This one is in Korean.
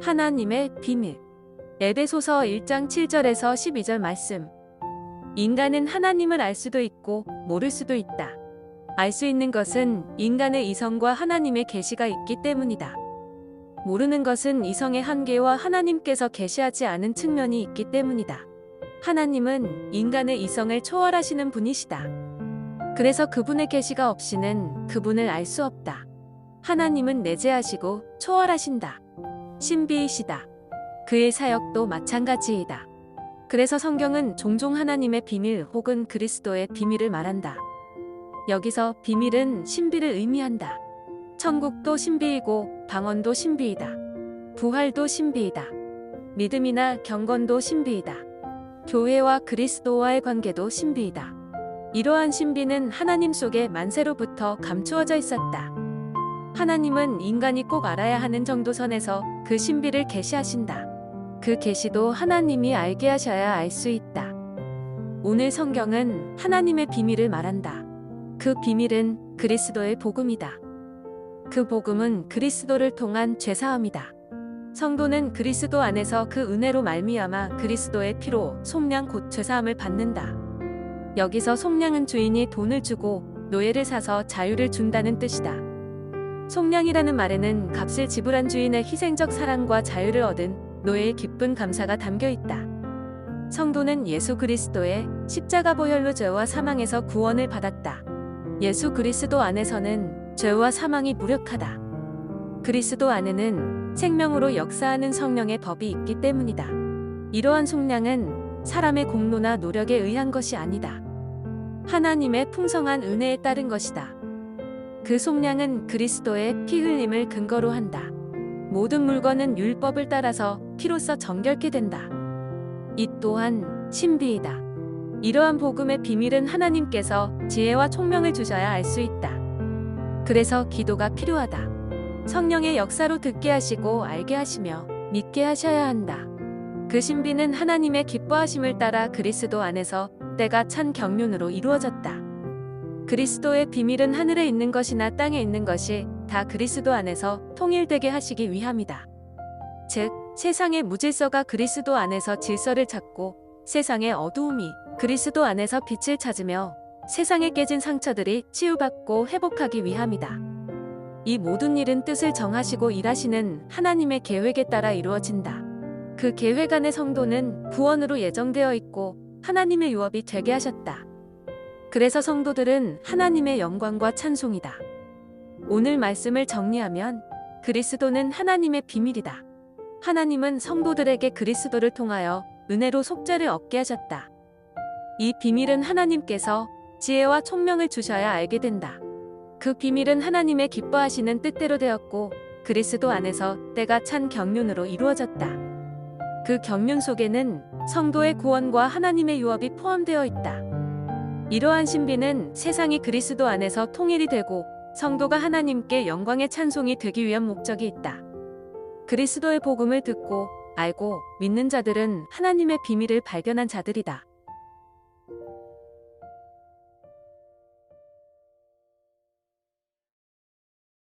하나님의 비밀. 에베소서 1장 7절에서 12절 말씀. 인간은 하나님을 알 수도 있고 모를 수도 있다. 알 수 있는 것은 인간의 이성과 하나님의 계시가 있기 때문이다. 모르는 것은 이성의 한계와 하나님께서 계시하지 않은 측면이 있기 때문이다. 하나님은 인간의 이성을 초월하시는 분이시다. 그래서 그분의 계시가 없이는 그분을 알 수 없다. 하나님은 내재하시고 초월하신다. 신비이시다. 그의 사역도 마찬가지이다. 그래서 성경은 종종 하나님의 비밀 혹은 그리스도의 비밀을 말한다. 여기서 비밀은 신비를 의미한다. 천국도 신비이고 방언도 신비이다. 부활도 신비이다. 믿음이나 경건도 신비이다. 교회와 그리스도와의 관계도 신비이다. 이러한 신비는 하나님 속에 만세로부터 감추어져 있었다. 하나님은 인간이 꼭 알아야 하는 정도 선에서 그 신비를 계시하신다. 그 계시도 하나님이 알게 하셔야 알 수 있다. 오늘 성경은 하나님의 비밀을 말한다. 그 비밀은 그리스도의 복음이다. 그 복음은 그리스도를 통한 죄사함이다. 성도는 그리스도 안에서 그 은혜로 말미암아 그리스도의 피로 속량 곧 죄사함을 받는다. 여기서 속량은 주인이 돈을 주고 노예를 사서 자유를 준다는 뜻이다. 속량이라는 말에는 값을 지불한 주인의 희생적 사랑과 자유를 얻은 노예의 기쁜 감사가 담겨 있다. 성도는 예수 그리스도의 십자가 보혈로 죄와 사망에서 구원을 받았다. 예수 그리스도 안에서는 죄와 사망이 무력하다. 그리스도 안에는 생명으로 역사하는 성령의 법이 있기 때문이다. 이러한 속량은 사람의 공로나 노력에 의한 것이 아니다. 하나님의 풍성한 은혜에 따른 것이다. 그 속량은 그리스도의 피 흘림을 근거로 한다. 모든 물건은 율법을 따라서 피로써 정결케 된다. 이 또한 신비이다. 이러한 복음의 비밀은 하나님께서 지혜와 총명을 주셔야 알 수 있다. 그래서 기도가 필요하다. 성령의 역사로 듣게 하시고 알게 하시며 믿게 하셔야 한다. 그 신비는 하나님의 기뻐하심을 따라 그리스도 안에서 때가 찬 경륜으로 이루어졌다. 그리스도의 비밀은 하늘에 있는 것이나 땅에 있는 것이 다 그리스도 안에서 통일되게 하시기 위함이다. 즉, 세상의 무질서가 그리스도 안에서 질서를 찾고 세상의 어두움이 그리스도 안에서 빛을 찾으며 세상에 깨진 상처들이 치유받고 회복하기 위함이다. 이 모든 일은 뜻을 정하시고 일하시는 하나님의 계획에 따라 이루어진다. 그 계획 안의 성도는 구원으로 예정되어 있고 하나님의 유업이 되게 하셨다. 그래서 성도들은 하나님의 영광과 찬송이다. 오늘 말씀을 정리하면 그리스도는 하나님의 비밀이다. 하나님은 성도들에게 그리스도를 통하여 은혜로 속죄를 얻게 하셨다. 이 비밀은 하나님께서 지혜와 총명을 주셔야 알게 된다. 그 비밀은 하나님의 기뻐하시는 뜻대로 되었고 그리스도 안에서 때가 찬 경륜으로 이루어졌다. 그 경륜 속에는 성도의 구원과 하나님의 유업이 포함되어 있다. 이러한 신비는 세상이 그리스도 안에서 통일이 되고 성도가 하나님께 영광의 찬송이 되기 위한 목적이 있다. 그리스도의 복음을 듣고 알고 믿는 자들은 하나님의 비밀을 발견한 자들이다.